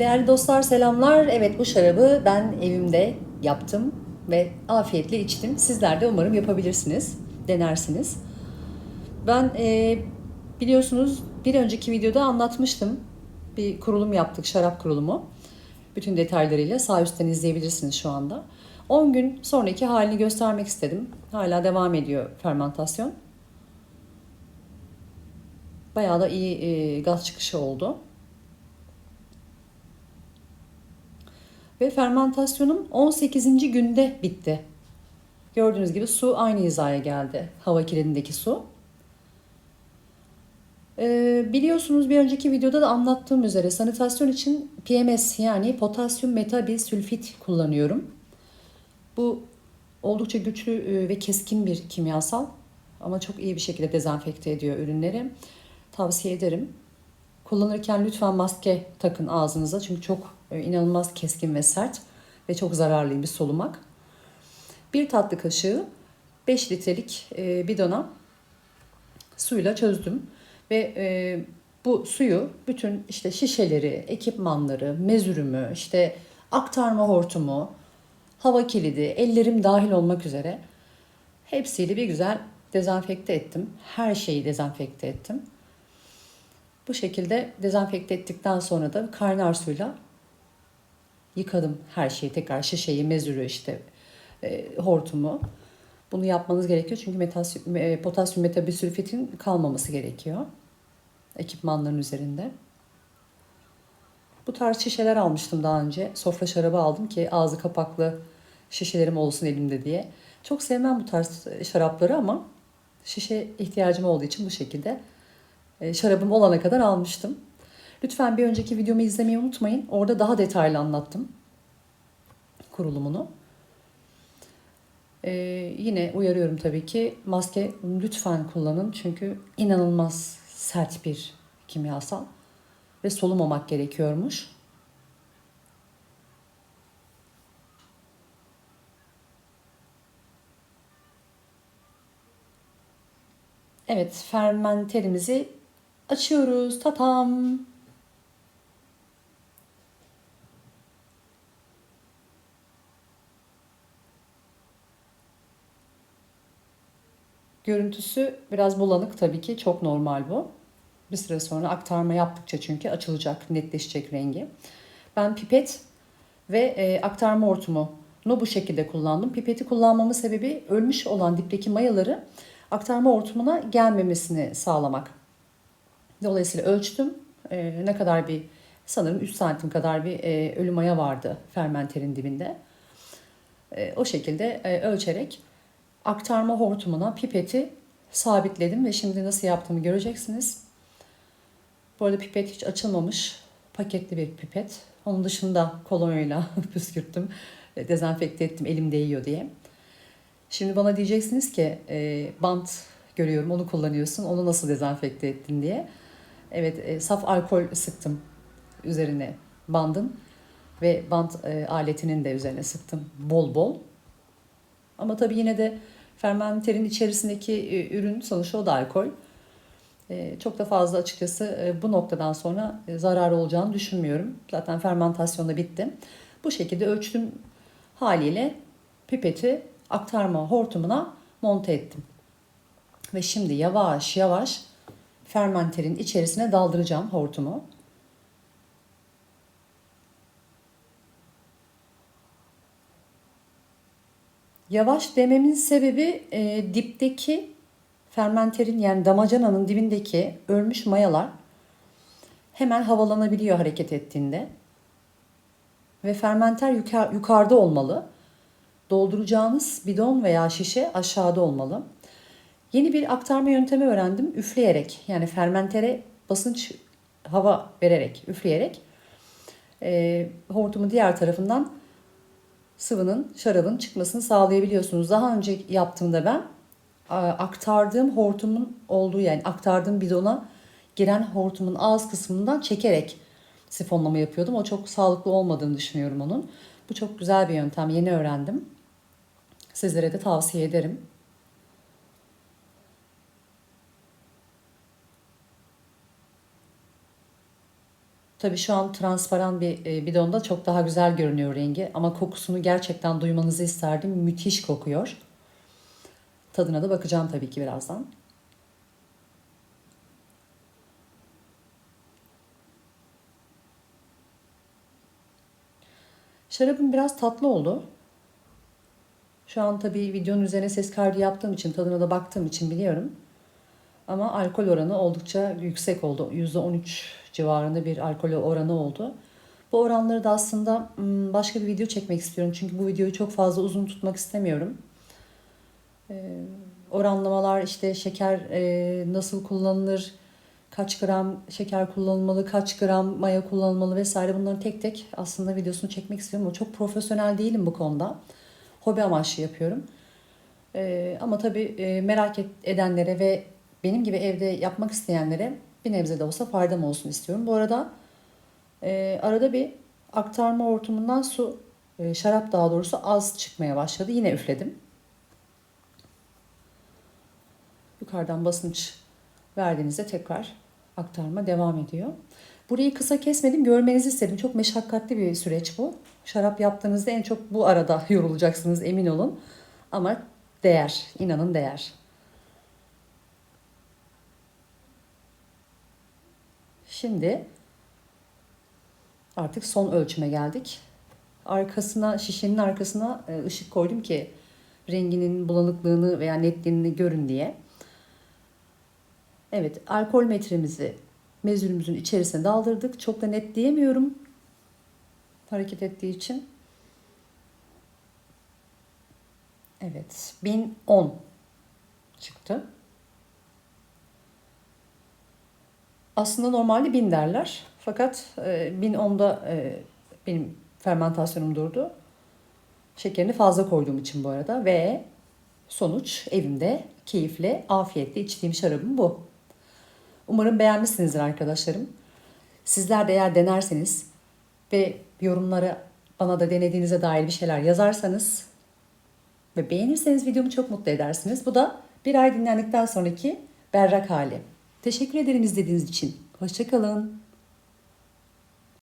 Değerli dostlar selamlar. Evet bu şarabı ben evimde yaptım ve afiyetle içtim. Sizler de umarım yapabilirsiniz, denersiniz. Ben e, biliyorsunuz bir önceki videoda anlatmıştım. Bir kurulum yaptık, şarap kurulumu. Bütün detaylarıyla sağ üstten izleyebilirsiniz şu anda. 10 gün sonraki halini göstermek istedim. Hala devam ediyor fermentasyon. Bayağı da iyi e, gaz çıkışı oldu. Ve fermentasyonum 18. günde bitti. Gördüğünüz gibi su aynı hizaya geldi. Hava kilidindeki su. Ee, biliyorsunuz bir önceki videoda da anlattığım üzere sanitasyon için PMS yani potasyum metabilsülfit kullanıyorum. Bu oldukça güçlü e, ve keskin bir kimyasal ama çok iyi bir şekilde dezenfekte ediyor ürünleri. Tavsiye ederim. Kullanırken lütfen maske takın ağzınıza çünkü çok inanılmaz keskin ve sert ve çok zararlı bir solumak. Bir tatlı kaşığı 5 litrelik e, bidona suyla çözdüm ve e, bu suyu bütün işte şişeleri, ekipmanları, mezürümü, işte aktarma hortumu, hava kilidi, ellerim dahil olmak üzere hepsiyle bir güzel dezenfekte ettim. Her şeyi dezenfekte ettim. Bu şekilde dezenfekte ettikten sonra da kaynar suyla yıkadım her şeyi tekrar şişeyi, mezürü işte e, hortumu. Bunu yapmanız gerekiyor çünkü metasyum, e, potasyum metabilsülfitin kalmaması gerekiyor ekipmanların üzerinde. Bu tarz şişeler almıştım daha önce. Sofra şarabı aldım ki ağzı kapaklı şişelerim olsun elimde diye. Çok sevmem bu tarz şarapları ama şişe ihtiyacım olduğu için bu şekilde e, şarabım olana kadar almıştım. Lütfen bir önceki videomu izlemeyi unutmayın. Orada daha detaylı anlattım kurulumunu. Ee, yine uyarıyorum tabii ki maske lütfen kullanın çünkü inanılmaz sert bir kimyasal ve solumamak gerekiyormuş. Evet, fermenterimizi açıyoruz. Tatam. Görüntüsü biraz bulanık tabii ki. Çok normal bu. Bir süre sonra aktarma yaptıkça çünkü açılacak, netleşecek rengi. Ben pipet ve e, aktarma hortumunu bu şekilde kullandım. Pipeti kullanmamın sebebi ölmüş olan dipteki mayaları aktarma hortumuna gelmemesini sağlamak. Dolayısıyla ölçtüm. E, ne kadar bir sanırım 3 santim kadar bir e, ölü maya vardı fermenterin dibinde. E, o şekilde e, ölçerek aktarma hortumuna pipeti sabitledim ve şimdi nasıl yaptığımı göreceksiniz. Bu arada pipet hiç açılmamış. Paketli bir pipet. Onun dışında kolonyayla püskürttüm. E, dezenfekte ettim elim değiyor diye. Şimdi bana diyeceksiniz ki e, bant görüyorum onu kullanıyorsun. Onu nasıl dezenfekte ettin diye. Evet e, saf alkol sıktım üzerine bandın. Ve bant e, aletinin de üzerine sıktım bol bol. Ama tabii yine de fermenterin içerisindeki e, ürün sonuçta o da alkol. E, çok da fazla açıkçası e, bu noktadan sonra zararı olacağını düşünmüyorum. Zaten fermentasyon da bitti. Bu şekilde ölçtüm haliyle pipeti aktarma hortumuna monte ettim. Ve şimdi yavaş yavaş fermenterin içerisine daldıracağım hortumu. Yavaş dememin sebebi e, dipteki fermenterin yani damacananın dibindeki ölmüş mayalar hemen havalanabiliyor hareket ettiğinde. Ve fermenter yukar, yukarıda olmalı. Dolduracağınız bidon veya şişe aşağıda olmalı. Yeni bir aktarma yöntemi öğrendim. Üfleyerek yani fermentere basınç hava vererek, üfleyerek e, hortumu diğer tarafından sıvının, şarabın çıkmasını sağlayabiliyorsunuz. Daha önce yaptığımda ben aktardığım hortumun olduğu yani aktardığım bidona giren hortumun ağız kısmından çekerek sifonlama yapıyordum. O çok sağlıklı olmadığını düşünüyorum onun. Bu çok güzel bir yöntem. Yeni öğrendim. Sizlere de tavsiye ederim. Tabii şu an transparan bir e, bidonda çok daha güzel görünüyor rengi ama kokusunu gerçekten duymanızı isterdim. Müthiş kokuyor. Tadına da bakacağım tabii ki birazdan. Şarabım biraz tatlı oldu. Şu an tabii videonun üzerine ses kaydı yaptığım için, tadına da baktığım için biliyorum. Ama alkol oranı oldukça yüksek oldu. %13 civarında bir alkol oranı oldu. Bu oranları da aslında başka bir video çekmek istiyorum. Çünkü bu videoyu çok fazla uzun tutmak istemiyorum. Ee, oranlamalar işte şeker e, nasıl kullanılır, kaç gram şeker kullanılmalı, kaç gram maya kullanılmalı vesaire bunların tek tek aslında videosunu çekmek istiyorum. Ama çok profesyonel değilim bu konuda. Hobi amaçlı yapıyorum. Ee, ama tabii e, merak edenlere ve benim gibi evde yapmak isteyenlere bir nebze de olsa faydam olsun istiyorum. Bu arada e, arada bir aktarma hortumundan su, e, şarap daha doğrusu az çıkmaya başladı. Yine üfledim. Yukarıdan basınç verdiğinizde tekrar aktarma devam ediyor. Burayı kısa kesmedim. Görmenizi istedim. Çok meşakkatli bir süreç bu. Şarap yaptığınızda en çok bu arada yorulacaksınız emin olun. Ama değer. inanın değer. Şimdi artık son ölçüme geldik. Arkasına, şişenin arkasına e, ışık koydum ki renginin bulanıklığını veya netliğini görün diye. Evet, alkol metremizi mezürümüzün içerisine daldırdık. Çok da net diyemiyorum hareket ettiği için. Evet, 1010 çıktı. Aslında normalde 1000 derler. Fakat e, 1010'da e, benim fermentasyonum durdu. Şekerini fazla koyduğum için bu arada ve sonuç evimde keyifle, afiyetle içtiğim şarabım bu. Umarım beğenmişsinizdir arkadaşlarım. Sizler de eğer denerseniz ve yorumlara bana da denediğinize dair bir şeyler yazarsanız ve beğenirseniz videomu çok mutlu edersiniz. Bu da bir ay dinlendikten sonraki berrak hali. Teşekkür ederim izlediğiniz için. Hoşçakalın.